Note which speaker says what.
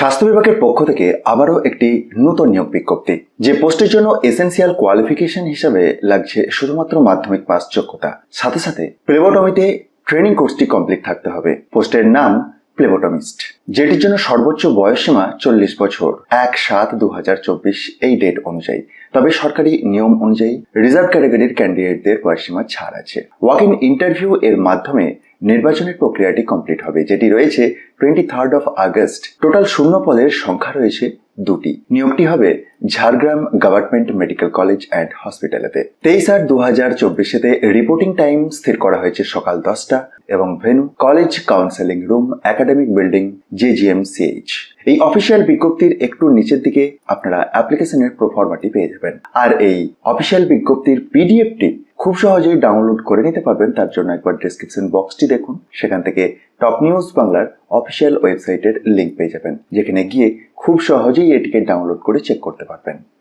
Speaker 1: স্বাস্থ্য বিভাগের পক্ষ থেকে আবারও একটি নতুন নিয়োগ বিজ্ঞপ্তি, যে পোস্টের জন্য এসেন্সিয়াল কোয়ালিফিকেশন হিসাবে লাগছে শুধুমাত্র মাধ্যমিক পাস যোগ্যতা। সাথে সাথে প্লেবোটমিতে ট্রেনিং কোর্সটি কমপ্লিট থাকতে হবে। পোস্টের নাম প্লেবোটমিস্ট, যেটির জন্য সর্বোচ্চ বয়সসীমা চল্লিশ বছর, এক সাত দু এই ডেট অনুযায়ী। তবে সরকারি নিয়ম অনুযায়ী রিজার্ভ ক্যাটাগরির ক্যান্ডিডেটদের বয়সসীমা ছাড় আছে। ওয়াক ইন ইন্টারভিউ এর মাধ্যমে নির্বাচনের প্রক্রিয়াটি কমপ্লিট হবে, যেটি রয়েছে twenty third of August total শূন্য পদের সংখ্যা রয়েছে দুটি। নিয়োগটি হবে Jhargram government medical college and হসপিটালেতে। তেইশ আট দু হাজার চব্বিশেতে রিপোর্টিং টাইম স্থির করা হয়েছে সকাল দশটা এবং venue college counselling room, academic building JGM CH এই অফিসিয়াল বিজ্ঞপ্তির একটু নিচের দিকে আপনারা অ্যাপ্লিকেশনের প্রফর্মাটি পেয়ে যাবেন। আর এই অফিসিয়াল বিজ্ঞপ্তির পিডিএফটি খুব সহজেই ডাউনলোড করে নিতে পারবেন। তার জন্য একবার ডিসক্রিপশন বক্সটি দেখুন। সেখান থেকে টপ নিউজ বাংলার অফিসিয়াল ওয়েবসাইটের লিঙ্ক পেয়ে যাবেন। যেখানে গিয়ে খুব সহজেই এটিকে ডাউনলোড করে চেক করতে পারবেন।